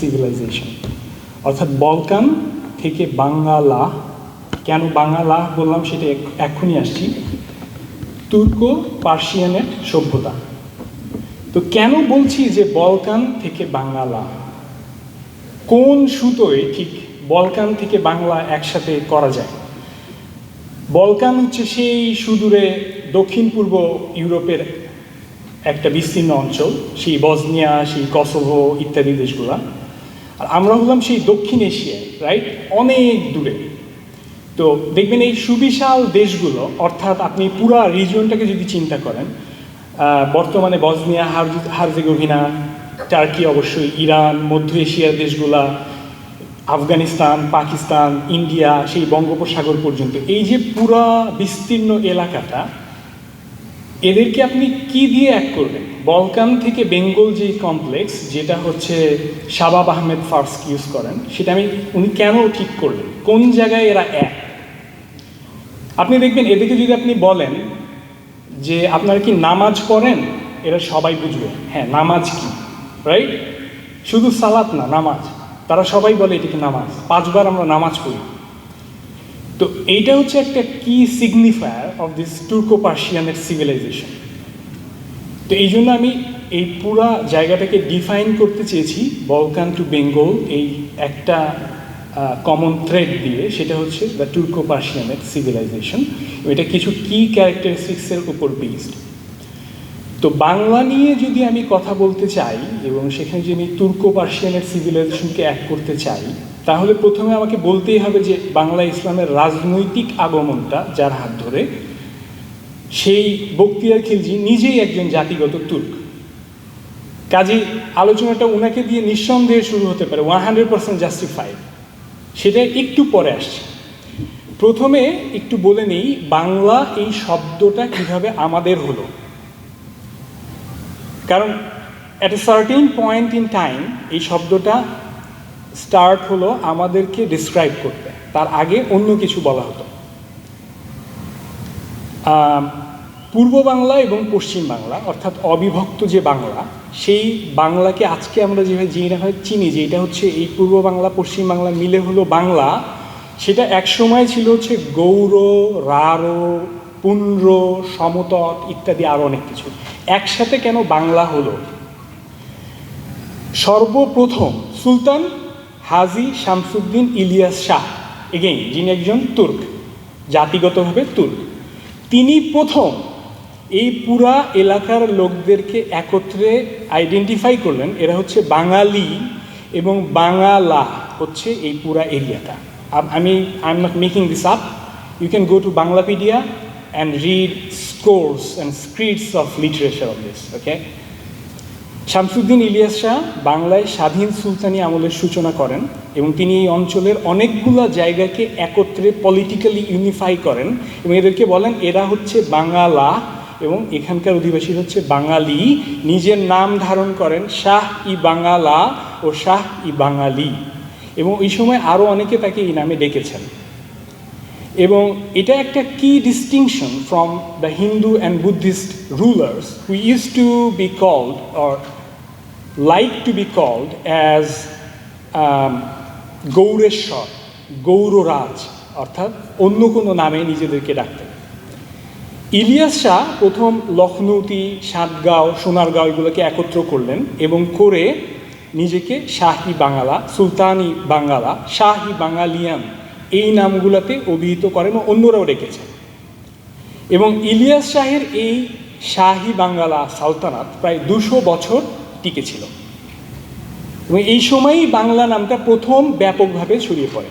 Civilisation অর্থাৎ Balkan থেকে বাঙ্গালা, কেন বাঙ্গালা বললাম সেটা এক্ষুনি আসছি, তুর্কো পার্সিয়ানের সভ্যতা। তো কেন বলছি যে বলকান থেকে বাঙ্গালা? কোন সুতোয় ঠিক বলকান থেকে বাংলা একসাথে করা যায়? বলকান হচ্ছে সেই সুদূরে দক্ষিণ পূর্ব ইউরোপের একটা বিস্তীর্ণ অঞ্চল, সেই বজনিয়া সেই কসোভো ইত্যাদি দেশগুলা। আর আমরা হলাম সেই দক্ষিণ এশিয়ায় রাইট অনেক দূরে। তো দেখবেন এই সুবিশাল দেশগুলো, অর্থাৎ আপনি পুরা রিজিয়নটাকে যদি চিন্তা করেন বর্তমানে বসনিয়া হার- হার্জেগোভিনা, টার্কি অবশ্যই, ইরান, মধ্য এশিয়ার দেশগুলা, আফগানিস্তান, পাকিস্তান, ইন্ডিয়া, সেই বঙ্গোপসাগর পর্যন্ত, এই যে পুরা বিস্তীর্ণ এলাকাটা, এদেরকে আপনি কি দিয়ে এক করবেন? বলকান থেকে বেঙ্গল যে কমপ্লেক্স, যেটা হচ্ছে শাবাব আহমেদ ফার্স্ট ইউজ করেন, সেটা আমি, উনি কেন ঠিক করলেন? কোন জায়গায় এরা এক? আপনি দেখবেন, এদেরকে যদি আপনি বলেন যে আপনারা কি নামাজ পড়েন, এরা সবাই বুঝবে হ্যাঁ নামাজ কি রাইট শুধু সালাত না, নামাজ। তারা সবাই বলে এটাকে নামাজ? পাঁচবার আমরা নামাজ পড়ি। তো এইটা হচ্ছে একটা কি সিগনিফায়ার অফ দিস টুর্কো পার্সিয়ানের সিভিলাইজেশন তো এই জন্য আমি এই পুরা জায়গাটাকে ডিফাইন করতে চেয়েছি বলকান টু বেঙ্গল এই একটা কমন থ্রেড দিয়ে, সেটা হচ্ছে দ্য টুর্কো পার্সিয়ানের সিভিলাইজেশন এটা কিছু কি ক্যারেক্টারিস্টিক্সের উপর বেসড তো বাংলা নিয়ে যদি আমি কথা বলতে চাই, এবং সেখানে যদি আমি তুর্কো পার্সিয়ানের সিভিলাইজেশনকে এক করতে চাই, তাহলে প্রথমে আমাকে বলতেই হবে যে বাংলা ইসলামের রাজনৈতিক আগমনটা যার হাত ধরে সেই বক্তিয়ার খিলজি নিজেই একজন জাতিগত তুর্ক। কাজে আলোচনাটা ওনাকে দিয়ে নিঃসন্দেহে শুরু হতে পারে ওয়ান হান্ড্রেড পার্সেন্ট জাস্টিফাইড সেটা একটু পরে আসছে। প্রথমে একটু বলে নেই, বাংলা এই শব্দটা কীভাবে আমাদের হলো। কারণ at a certain point in time এই শব্দটা স্টার্ট হলো আমাদেরকে ডিসক্রাইব করতে। তার আগে অন্য কিছু বলা হতো। পূর্ব বাংলা এবং পশ্চিম বাংলা, অর্থাৎ অবিভক্ত যে বাংলা, সেই বাংলাকে আজকে আমরা যেভাবে যেভাবে চিনি, যে এটা হচ্ছে এই পূর্ব বাংলা, পশ্চিম বাংলা মিলে হলো বাংলা, সেটা এক সময় ছিল হচ্ছে গৌর, রারো, পুন্ড্র, সমতট ইত্যাদি আরও অনেক কিছু। একসাথে কেন বাংলা হলো? সর্বপ্রথম সুলতান হাজি শামসুদ্দিন ইলিয়াস শাহ এগেইন যিনি একজন তুর্ক, জাতিগতভাবে তুর্ক। তিনি প্রথম এই পুরা এলাকার লোকদেরকে একত্রে আইডেন্টিফাই করলেন। এরা হচ্ছে বাঙালি এবং বাঙালা হচ্ছে এই পুরা এরিয়াটা। আম- I am not making this up you can go to Banglapedia and read sources and scripts of literature of this okay Shamsuddin Ilyas Shah বাংলায় স্বাধীন সুলতানি আমলের সূচনা করেন। এবং তিনি এই অঞ্চলের অনেকগুলো জায়গাকে একত্রে পলিটিক্যালি ইউনিফাই করেন এবং এদেরকে বলেন এরা হচ্ছে বাঙালা এবং এখানকার অধিবাসী হচ্ছে বাঙালি। নিজের নাম ধারণ করেন শাহ ই বাঙালা ও শাহ ই বাঙালি। এবং এই সময় আরও অনেকে তাকে এই নামে ডেকেছেন। এবং এটা একটা কি distinction from the Hindu and Buddhist rulers who use to be called or like to be called as Gaureshwar, Gaurraj, অর্থাৎ অন্য কোনো নামে নিজেদেরকে ডাকতেন। ইলিয়াস শাহ প্রথম লখনৌতি, সাতগাঁও, সোনারগাঁও এগুলোকে একত্র করলেন এবং করে নিজেকে শাহি বাঙালা, সুলতানি বাঙ্গালা শাহি বাঙালিয়ান এই নামগুলোতে অভিহিত করেন ও অন্যরাও রেখেছেন এবং ইলিয়াস শাহের এই শাহি বাঙ্গালা সালতানাত প্রায় দুশো বছর টিকেছিল এবং এই সময়ই বাংলা নামটা প্রথম ব্যাপকভাবে ছড়িয়ে পড়ে।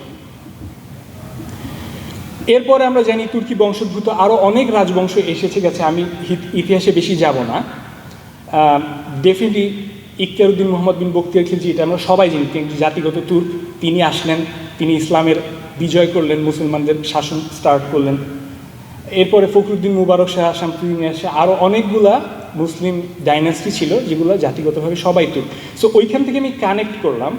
এরপরে আমরা জানি তুর্কি বংশোদ্ভূত আরও অনেক রাজবংশ এসেছে, গেছে, আমি ইতিহাসে বেশি যাব না। ডেফিনেটলি ইখতিয়ারউদ্দিন মোহাম্মদ বিন বক্তিয়ার খিলজি, এটা আমরা সবাই জানি, তিনি জাতিগত তুর্ক তিনি আসলেন, তিনি ইসলামের বিজয় করলেন, মুসলমানদের শাসন স্টার্ট করলেন। এরপরে ফখরুদ্দিন মুবারক শাহ, শামসুদ্দিন শাহ আরও অনেকগুলা মুসলিম ডাইনাস্টি ছিল, যেগুলো জাতিগতভাবে সবাই তুর্ক। সো ওইখান থেকে আমি কানেক্ট করলাম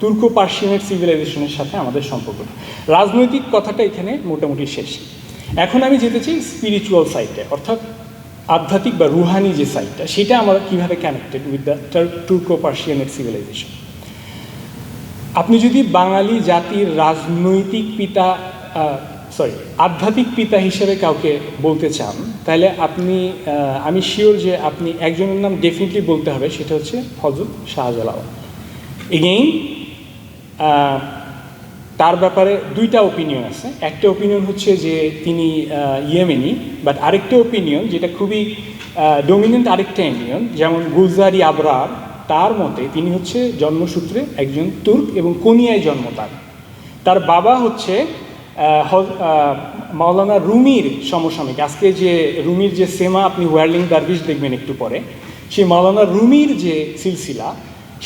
তুর্কো পার্সিয়ানের সিভিলাইজেশনের সাথে আমাদের সম্পর্কটা। রাজনৈতিক কথাটা এখানে মোটামুটি শেষ। এখন আমি যেতে চাই স্পিরিচুয়াল সাইডে অর্থাৎ আধ্যাত্মিক বা রুহানি যে সাইডটা সেটা আমরা কীভাবে কানেক্টেড উইথ দ্য টুর্কো পার্সিয়ানের সিভিলাইজেশন আপনি যদি বাঙালি জাতির রাজনৈতিক পিতা সরি আধ্যাত্মিক পিতা হিসেবে কাউকে বলতে চান, তাহলে আপনি আমি শিওর যে আপনি একজনের নাম ডেফিনেটলি বলতে হবে, সেটা হচ্ছে হজরত শাহজালাল। এগেইন তার ব্যাপারে দুইটা ওপিনিয়ন আছে। একটা ওপিনিয়ন হচ্ছে যে তিনি ইয়েমেনি বাট আরেকটা ওপিনিয়ন যেটা খুবই ডোমিনেন্ট আরেকটা ইন্ডিয়ন যেমন গুলজারি আবরার, তার মতে তিনি হচ্ছে জন্মসূত্রে একজন তুর্ক এবং কোনিয়ায় জন্ম তার। তার বাবা হচ্ছে মাওলানা রুমির সমসাময়িক, আজকে যে রুমির যে সেমা আপনি ওয়ার্লিং দারবিশ দেখবেন একটু পরে, সেই মাওলানা রুমির যে সিলসিলা,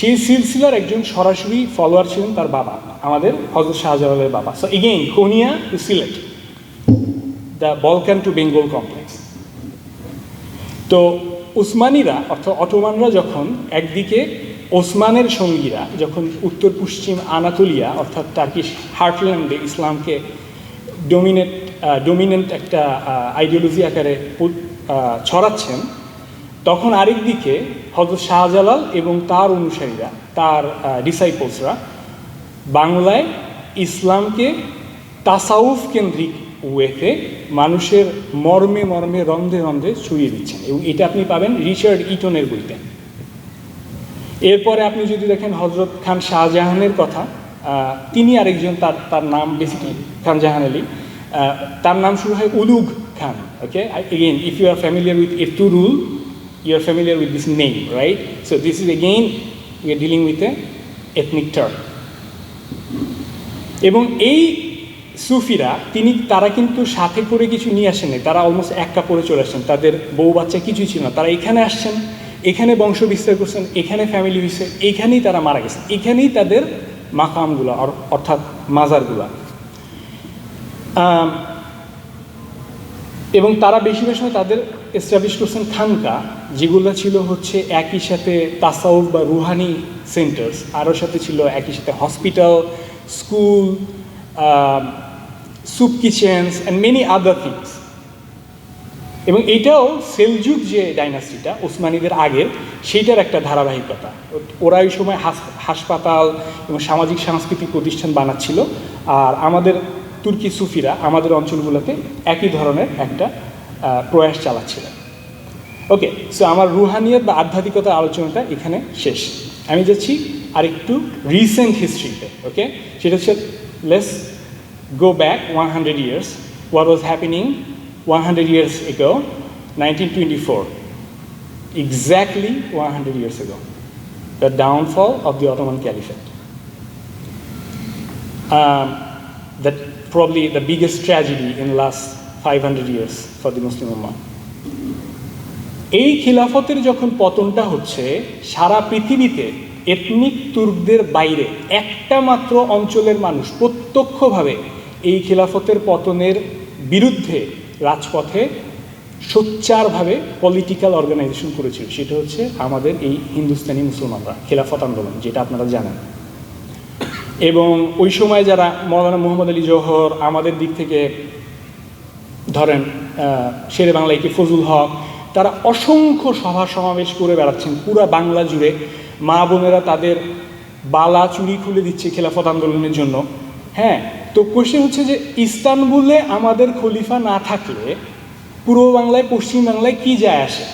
সেই সিলসিলার একজন সরাসরি ফলোয়ার ছিলেন তার বাবা, আমাদের হজরত শাহজালালের বাবা। So again Konya to Sylhet the Balkan to Bengal complex তো উসমানীরা, অর্থাৎ অটোমানরা যখন একদিকে ওসমানের সঙ্গীরা, যখন উত্তর পশ্চিম আনাতুলিয়া, অর্থাৎ টার্কিশ হার্টল্যান্ডে ইসলামকে ডোমিনেট ডোমিনেন্ট একটা আইডিওলজি আকারে ছড়াচ্ছেন, তখন আরেক দিকে হজরত শাহজালাল এবং তার অনুসারীরা, তার ডিসাইপলসরা বাংলায় ইসলামকে তাসাউফ কেন্দ্রিক ওয়েতে মানুষের মর্মে মর্মে, রন্ধে রন্ধে ছড়িয়ে দিচ্ছেন। এবং এটা আপনি পাবেন রিচার্ড ইটনের বইতে। এরপরে আপনি যদি দেখেন হজরত খান শাহজাহানের কথা তিনি আরেকজন তার তার নাম বেসিক্যালি খান জাহান আলী। তার নাম শুরু হয় Ulugh Khan okay again if you are familiar with if to rule you are familiar with this name right so this is again we are dealing with a ethnic term এবং এই সুফিরা, তিনি, তারা কিন্তু সাথে করে কিছু নিয়ে আসেননি তারা অলমোস্ট এক কাপড়ে চলে আসছেন তাদের বউ বাচ্চা কিছুই ছিল না। তারা এখানে আসছেন, এখানে বংশ বিস্তার করছেন, এখানে ফ্যামিলি হয়েছে, এখানেই তারা মারা গেছেন। এখানেই তাদের মাকামগুলো, অর- অর্থাৎ মাজারগুলা। এবং তারা বেশিরভাগ সময় তাদের এস্টাবলিশ করছেন খানকা, যেগুলো ছিল হচ্ছে একই সাথে তাসাউফ বা রুহানি সেন্টার্স আরও সাথে ছিল একই সাথে hospital school soup kitchens and many other things এবং এটাও সেলজুক যে ডাইনাস্টিটা ওসমানীদের আগের সেইটার একটা ধারাবাহিকতা। ওরা ওই সময় হাস- হাসপাতাল এবং সামাজিক সাংস্কৃতিক প্রতিষ্ঠান বানাচ্ছিল আর আমাদের তুর্কি সুফিরা আমাদের অঞ্চলগুলোতে একই ধরনের একটা প্রয়াস চালাচ্ছিলেন। ওকে সো আমার রুহানিয়ত বা আধ্যাত্মিকতার আলোচনাটা এখানে শেষ। আমি যাচ্ছি আরেকটু রিসেন্ট হিস্ট্রিতে ওকে? সেটা হচ্ছে let's go back 100 years, what was happening 100 years ago, 1924, exactly 100 years ago, the downfall of the Ottoman Caliphate. Um, that probably the biggest tragedy in the last 500 years for the Muslim Ummah. এই খিলাফতের যখন পতনটা হচ্ছে সারা পৃথিবীতে ethnic তুর্কদের বাইরে একটা মাত্র অঞ্চলের মানুষ প্রত্যক্ষভাবে এই খিলাফতের পতনের বিরুদ্ধে রাজপথে সোচ্চারভাবে পলিটিক্যাল অর্গানাইজেশন করেছিল। সেটা হচ্ছে আমাদের এই হিন্দুস্তানি মুসলমানরা, খিলাফত আন্দোলন, যেটা আপনারা জানেন। এবং ওই সময় যারা মৌলানা মোহাম্মদ আলী জওহর আমাদের দিক থেকে ধরেন শেরে বাংলা একে ফজুল হক, তারা অসংখ্য সভা সমাবেশ করে বেড়াচ্ছেন, পুরা বাংলা জুড়ে। মা বোনেরা তাদের বালা চুরি খুলে দিচ্ছে খেলাফত আন্দোলনের জন্য। হ্যাঁ তো কোশ্চেন হচ্ছে যে ইস্তানবুলে আমাদের খলিফা না থাকলে পূর্ব বাংলায়, পশ্চিম বাংলায় কি যায় আসে?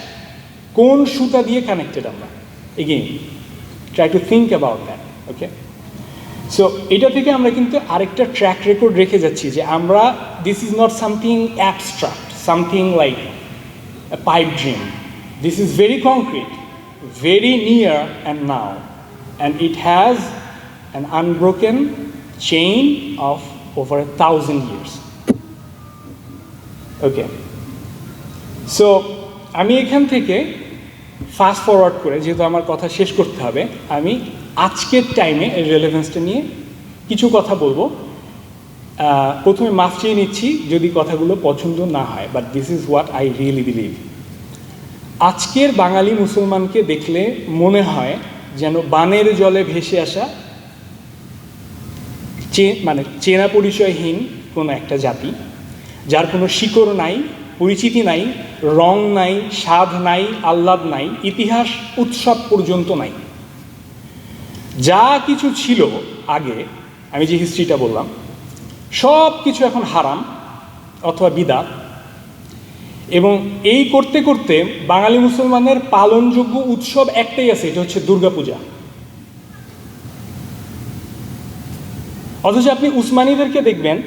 কোন সুতা দিয়ে কানেক্টেড আমরা? Again try to think about that okay so এটা থেকে আমরা কিন্তু আরেকটা ট্র্যাক রেকর্ড রেখে যাচ্ছি যে আমরা this is not something abstract something like pipe dream this is very concrete very near and now and it has an unbroken chain of over a thousand years okay so আমি এখান থেকে fast forward করে, যেহেতু আমার কথা শেষ করতে হবে, আমি আজকের টাইমে এর রেলেভেন্সটা নিয়ে কিছু কথা বলব। প্রথমে মাফ চেয়ে নিচ্ছি যদি কথাগুলো পছন্দ না হয় but this is what I really believe আজকের বাঙালি মুসলমানকে দেখলে মনে হয় যেন বানের জলে ভেসে আসা মানে চেনা পরিচয়হীন কোনো একটা জাতি, যার কোনো শিকড় নাই, পরিচিতি নাই, রং নাই, স্বাদ নাই, আহ্লাদ নাই, ইতিহাস উৎসব পর্যন্ত নাই। যা কিছু ছিল আগে, আমি যে হিস্ট্রিটা বললাম, সব কিছু এখন হারাম অথবা বিদা এবং এই করতে করতে বাঙালি মুসলমানের পালনযোগ্য উৎসব একটাই আছে, এটা হচ্ছে দুর্গাপূজা। অথচ আপনি উসমানীদেরকে দেখবেন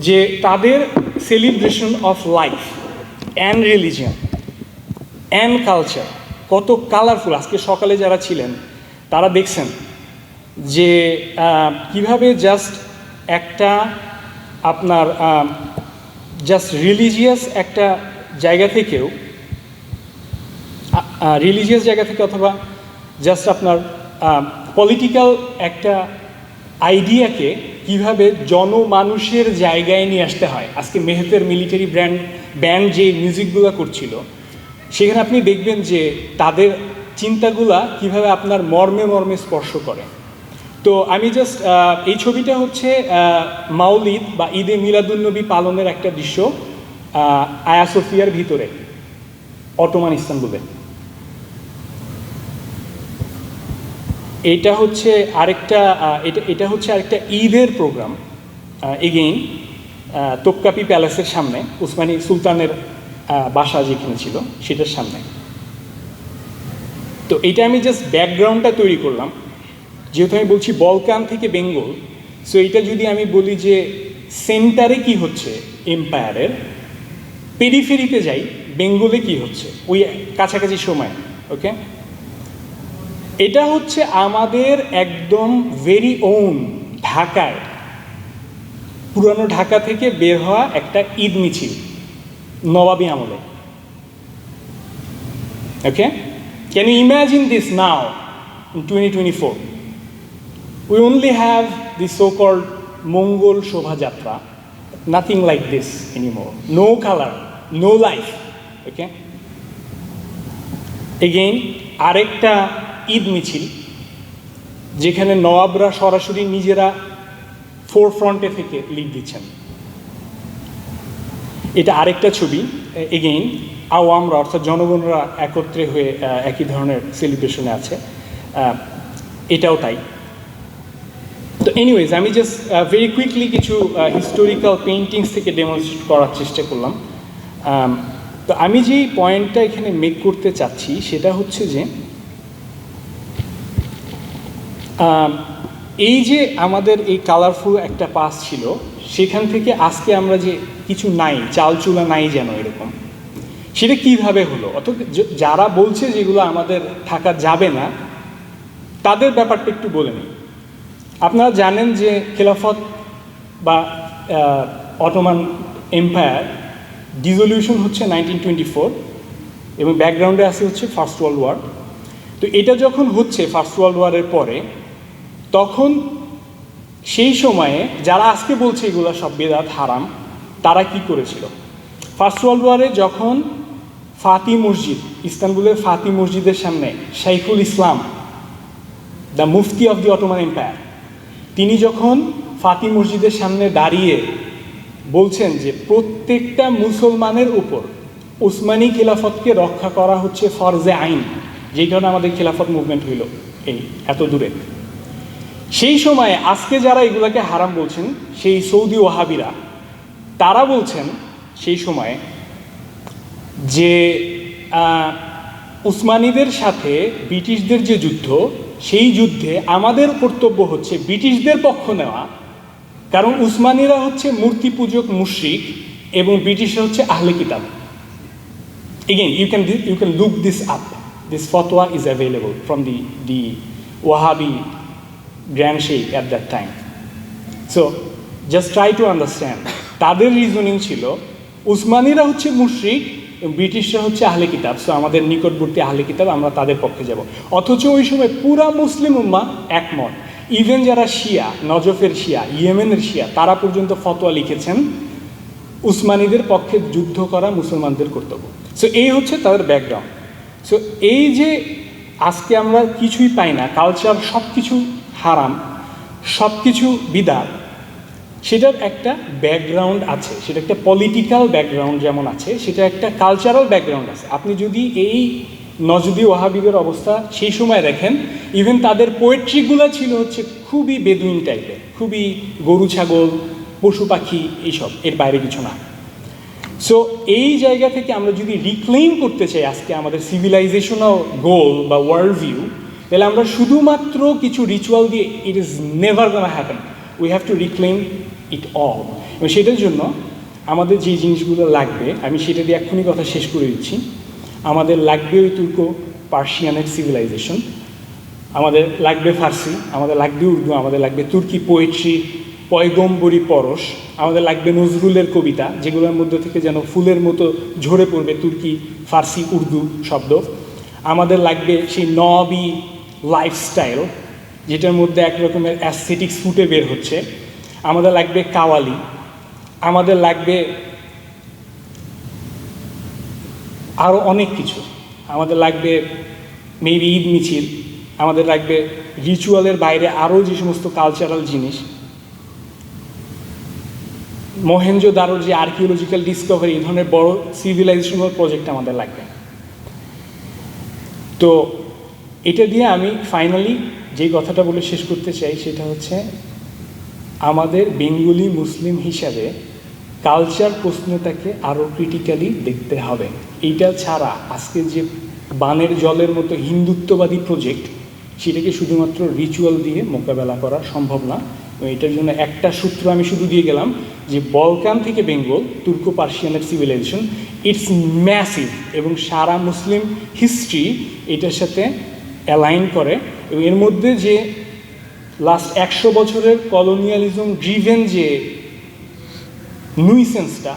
যে তাদের celebration of life and religion and culture কত কালারফুল আজকে সকালে যারা ছিলেন, তারা দেখছেন যে কীভাবে জাস্ট একটা আপনার জাস্ট রিলিজিয়াস একটা জায়গা থেকেও রিলিজিয়াস জায়গা থেকে অথবা জাস্ট আপনার পলিটিক্যাল একটা আইডিয়াকে কীভাবে জনমানুষের জায়গায় নিয়ে আসতে হয়। আজকে মেহেতের মিলিটারি ব্র্যান্ড ব্যান্ড যে মিউজিকগুলো করছিল সেখানে আপনি দেখবেন যে তাদের চিন্তাগুলা কীভাবে আপনার মর্মে মর্মে স্পর্শ করে। তো আমি জাস্ট এই ছবিটা হচ্ছে মাউলিদ বা ঈদে মিলাদুন্নবী পালনের একটা দৃশ্য আহ, আয়া সোফিয়ার ভিতরে অটোমান ইস্তানবুলে। এটা হচ্ছে আরেকটা এটা এটা হচ্ছে আরেকটা ঈদের প্রোগ্রাম। এগেইন তোপকাপি প্যালেসের সামনে, উসমানী সুলতানের বাসা যেখানে ছিল, সেটার সামনে। তো এটা আমি জাস্ট ব্যাকগ্রাউন্ডটা তৈরি করলাম। যেহেতু আমি বলছি বলকান থেকে বেঙ্গল সো এটা যদি আমি বলি যে সেন্টারে কি হচ্ছে এম্পায়ারের পেরিফেরিতে যাই, বেঙ্গলে কি হচ্ছে? ওই কাছাকাছি সময় ওকে এটা হচ্ছে আমাদের একদম ভেরি ওন ঢাকায়। পুরানো ঢাকা থেকে বের হওয়া একটা ঈদ মিছিল, নবাবী আমলে। Okay can you imagine this now in twenty twenty four we only have the so-called Mongol শোভাযাত্রা nothing like this anymore. No colour no life okay again, আরেকটা ঈদ মিছিল, যেখানে নবাবরা সরাসরি নিজেরা ফোর ফ্রন্টে থেকে লিড দিচ্ছেন। এটা আরেকটা ছবি এগেইন আওয়ামরা, অর্থাৎ জনগণরা একত্রে হয়ে একই ধরনের সেলিব্রেশনে আছে। এটাও তাই। তো এনিওয়েজ আমি জাস্ট ভেরি কুইকলি কিছু হিস্টোরিক্যাল পেইন্টিংস থেকে ডেমনস্ট্রেট করার চেষ্টা করলাম। তো আমি যেই পয়েন্টটা এখানে মেক করতে চাচ্ছি, সেটা হচ্ছে যে এই যে আমাদের এই কালারফুল একটা পাস ছিল, সেখান থেকে আজকে আমরা যে কিছু নাই চাল চুলা নাই যেন এরকম, সেটা কীভাবে হলো? অত যারা বলছে যেগুলো আমাদের থাকা যাবে না, তাদের ব্যাপারটা একটু বলে নিই। আপনারা জানেন যে খেলাফত বা অটোমান এম্পায়ার ডিজলিউশন হচ্ছে নাইনটিন টোয়েন্টি ফোর এবং ব্যাকগ্রাউন্ডে আছে হচ্ছে ফার্স্ট ওয়ার্ল্ড ওয়ার। তো এটা যখন হচ্ছে ফার্স্ট ওয়ার্ল্ড ওয়ারের পরে তখন সেই সময়ে যারা আজকে বলছে এগুলো সব বেদাত, হারাম, তারা কি করেছিল? ফার্স্ট ওয়ার্ল্ড ওয়ারে যখন ফাতি মসজিদ, ইস্তানবুলের ফাতি মসজিদের সামনে শাইখুল ইসলাম the mufti of the Ottoman Empire তিনি যখন ফাতি মসজিদের সামনে দাঁড়িয়ে বলছেন যে প্রত্যেকটা মুসলমানের উপর উসমানী খিলাফতকে রক্ষা করা হচ্ছে ফরজে আইন, যেই কারণে আমাদের খিলাফত মুভমেন্ট হইল এই, এত দূরে। সেই সময়ে আজকে যারা এগুলাকে হারাম বলছেন, সেই সৌদি ওহাবিরা, তারা বলছেন সেই সময়ে যে উসমানীদের সাথে ব্রিটিশদের যে যুদ্ধ, সেই যুদ্ধে আমাদের কর্তব্য হচ্ছে ব্রিটিশদের পক্ষ নেওয়া, কারণ উসমানীরা হচ্ছে মূর্তি পূজক মুশ্রিক এবং ব্রিটিশরা হচ্ছে আহলে কিতাব। Again, you can you can look this up. This fatwa is available from the the wahhabi grand sheikh at that time. So, just try to understand. তাদের রিজনিং ছিল, উসমানীরা হচ্ছে মুশরিক, ব্রিটিশরা হচ্ছে আহলে কিতাব সো আমাদের নিকটবর্তী আহলে কিতাব, আমরা তাদের পক্ষে যাব। অথচ ওই সময় পুরা মুসলিম উম্মা একমত। ইভেন যারা শিয়া, নজফের শিয়া, ইয়েমেনের শিয়া, তারা পর্যন্ত ফতোয়া লিখেছেন, উসমানীদের পক্ষে যুদ্ধ করা মুসলমানদের কর্তব্য। সো এই হচ্ছে তাদের ব্যাকগ্রাউন্ড সো এই যে আজকে আমরা কিছুই পাই না কালচার সব কিছু হারাম সব কিছু বিদাত। সেটার একটা ব্যাকগ্রাউন্ড আছে, সেটা একটা পলিটিক্যাল ব্যাকগ্রাউন্ড যেমন আছে, সেটা একটা কালচারাল ব্যাকগ্রাউন্ড আছে। আপনি যদি এই নজদি ওয়াহাবিদের অবস্থা সেই সময় দেখেন ইভেন তাদের পোয়েট্রিগুলো ছিল হচ্ছে খুবই বেদুইন টাইপের খুবই গরু, ছাগল, পশু, পাখি এইসব, এর বাইরে কিছু না। সো এই জায়গা থেকে আমরা যদি রিক্লেইম করতে চাই আজকে আমাদের সিভিলাইজেশনাল গোল বা ওয়ার্ল্ড ভিউ তাহলে আমরা শুধুমাত্র কিছু রিচুয়াল দিয়ে it is never gonna happen we have to reclaim it all এবং সেটার জন্য আমাদের যে জিনিসগুলো লাগবে, আমি সেটা দিয়ে এক্ষুনি কথা শেষ করে দিচ্ছি। আমাদের লাগবে ওই তুর্ক পার্সিয়ানের সিভিলাইজেশন আমাদের লাগবে ফার্সি, আমাদের লাগবে উর্দু, আমাদের লাগবে তুর্কি পোয়েট্রি পয়গম্বরী পরশ, আমাদের লাগবে নজরুলের কবিতা, যেগুলোর মধ্যে থেকে যেন ফুলের মতো ঝরে পড়বে তুর্কি, ফার্সি, উর্দু শব্দ। আমাদের লাগবে সেই নবি লাইফস্টাইল যেটার মধ্যে এক রকমের অ্যাস্থেটিক্স ফুটে বের হচ্ছে। আমাদের লাগবে কাওয়ালি, আমাদের লাগবে আরও অনেক কিছু। আমাদের লাগবে মেবি ঈদ মিছিল, আমাদের লাগবে রিচুয়ালের বাইরে আরও যে সমস্ত কালচারাল জিনিস। মহেঞ্জো দারোর যে আর্কিওলজিক্যাল ডিসকভারি এই ধরনের বড় সিভিলাইজেশনাল প্রজেক্ট আমাদের লাগবে। তো এটা দিয়ে আমি ফাইনালি যে কথাটা বলে শেষ করতে চাই, সেটা হচ্ছে আমাদের বেঙ্গলি মুসলিম হিসাবে কালচার প্রশ্নটাকে আরও ক্রিটিক্যালি দেখতে হবে। এইটা ছাড়া আজকে যে বানের জলের মতো হিন্দুত্ববাদী প্রজেক্ট সেটাকে শুধুমাত্র রিচুয়াল দিয়ে মোকাবেলা করা সম্ভব না। এটার জন্য একটা সূত্র আমি শুধু দিয়ে গেলাম যে বলকান থেকে বেঙ্গল তুর্কো পার্সিয়ানের সিভিলাইজেশন ইটস ম্যাসিভ এবং সারা মুসলিম হিস্ট্রি এটার সাথে অ্যালাইন করে এবং এর মধ্যে যে লাস্ট একশো বছরের কলোনিয়ালিজম ড্রিভেন যে নুইসেন্সটা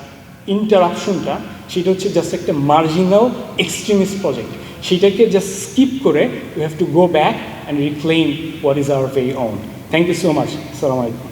ইন্টারাপশনটা সেটা হচ্ছে জাস্ট একটা মার্জিনাল এক্সট্রিমিস্ট প্রজেক্ট সেটাকে জাস্ট স্কিপ করে you have to go back and reclaim what is our very own thank you so much সালাম আলাইকুম